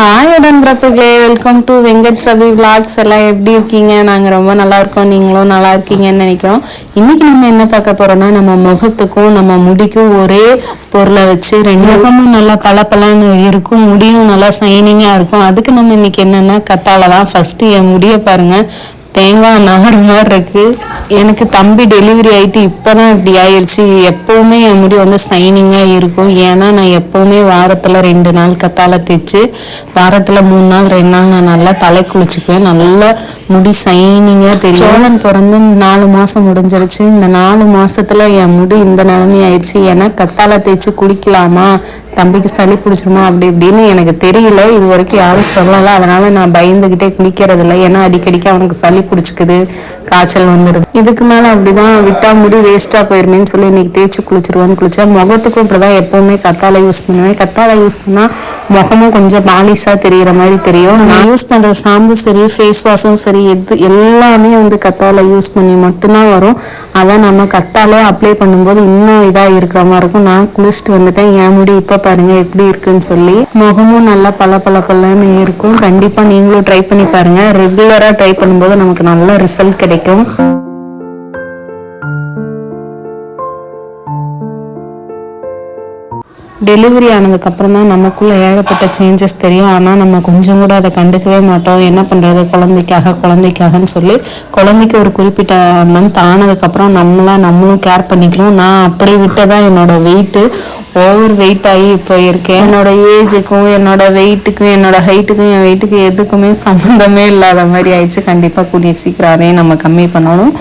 Hi உடன்பிறப்புகளே welcome to Venkat Sabi vlogs எல்லாம் எப்படி இருக்கீங்க? நாங்கள் ரொம்ப நல்லா இருக்கோம். நீங்களும் நல்லா இருக்கீங்கன்னு நினைக்கிறோம். இன்னைக்கு நம்ம என்ன பார்க்க போறோம்னா நம்ம முகத்துக்கும் நம்ம முடிக்கும் ஒரே பொருளை வச்சு ரெண்டு முகமும் நல்லா பளபளன்னு இருக்கும். முடியும் நல்லா சைனிங்காக இருக்கும். அதுக்கு நம்ம இன்னைக்கு என்னென்னா கத்தால தான்? ஃபஸ்ட்டு என் முடிய பாருங்க. தேங்காய் நகர் மாதிரி இருக்கு. எனக்கு தம்பி டெலிவரி ஆயிட்டு இப்போதான் இப்படி ஆயிடுச்சு எப்பவுமே என் முடி வந்து சைனிங்காக இருக்கும். ஏன்னா நான் எப்பவுமே வாரத்தில் ரெண்டு நாள் கத்தால தேய்ச்சி வாரத்தில் மூணு நாள் ரெண்டு நாள் நான் நல்லா தலை குளிச்சுக்குவேன். நல்லா முடி சைனிங்காக தெரியும். சோழன் பிறந்து நாலு மாதம் முடிஞ்சிருச்சு. இந்த நாலு மாதத்தில் என் முடி இந்த நிலைமை ஆயிடுச்சு. ஏன்னா கத்தால தேய்ச்சி குளிக்கலாமா? தம்பிக்கு சளி பிடிச்சிருமா? அப்படி இப்படின்னு எனக்கு தெரியல. இது வரைக்கும் யாரும் சொல்லலை. அதனால நான் பயந்துக்கிட்டே குளிக்கிறதில்ல. ஏன்னா அடிக்கடிக்கு அவனுக்கு சளி பிடிச்சிக்குது காய்ச்சல் வந்துடுது இதுக்கு மேல அப்படிதான் விட்டா முடி வேஸ்ட்டாக போயிருமேன்னு சொல்லி இன்னைக்கு தேய்ச்சி குளிச்சிருவான்னு குளிச்சா முகத்துக்கும் இப்படிதான் எப்பவுமே கத்தாழை யூஸ் பண்ணுவேன். கத்தாழை யூஸ் பண்ணா முகமும் கொஞ்சம் பாலிஷா தெரிகிற மாதிரி தெரியும். நான் யூஸ் பண்ற ஷாம்பு சரி ஃபேஸ் வாஷும் சரி எது எல்லாமே வந்து கத்தாழை யூஸ் பண்ணி மட்டும்தான் வரும். அதான் நம்ம கத்தாழை அப்ளை பண்ணும்போது இன்னும் இதாக இருக்கிற மாதிரி இருக்கும். நான் குளிச்சுட்டு வந்துட்டேன். என் முடி இப்போ பாருங்க எப்படி இருக்குன்னு சொல்லி. முகமும் நல்லா பல பல பலன்னு இருக்கும். கண்டிப்பா நீங்களும் ட்ரை பண்ணி பாருங்க. ரெகுலராக ட்ரை பண்ணும்போது நமக்கு நல்ல ரிசல்ட் கிடைக்கும். டெலிவரி ஆனதுக்கப்புறம் தான் நமக்குள்ள ஏகப்பட்ட சேஞ்சஸ் தெரியும். ஆனால் நம்ம கொஞ்சம் கூட அதை கண்டுக்கவே மாட்டோம். என்ன பண்ணுறது குழந்தைக்காக குழந்தைக்காகன்னு சொல்லி குழந்தைக்கு ஒரு குறிப்பிட்ட மந்த் ஆனதுக்கப்புறம் நம்மளா நம்மளும் கேர் பண்ணிக்கணும். நான் அப்படியே விட்டதான் என்னோட வெயிட்டு ஓவர் வெயிட் ஆகி இப்போ இருக்கேன். என்னோட ஏஜுக்கும் என்னோட வெயிட்டுக்கும் என்னோட ஹைட்டுக்கும் என் வெயிட்டுக்கு எதுக்குமே சம்மந்தமே இல்லாத மாதிரி ஆயிடுச்சு. கண்டிப்பாக கூடிய சீக்கிரம் அதையும் நம்ம கம்மி பண்ணணும்.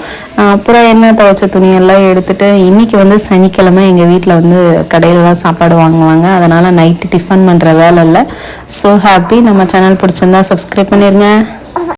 அப்புறம் என்ன துவைச்ச துணியெல்லாம் எடுத்துட்டு இன்னைக்கு வந்து சனிக்கிழமை எங்கள் வீட்டில் வந்து கடையில் தான் சாப்பாடு வாங்குவாங்க. அதனால் நைட்டு டிஃபன் பண்ணுற வேலை இல்லை. ஸோ ஹாப்பி நம்ம சேனல் பிடிச்சிருந்தா சப்ஸ்கிரைப் பண்ணிடுங்க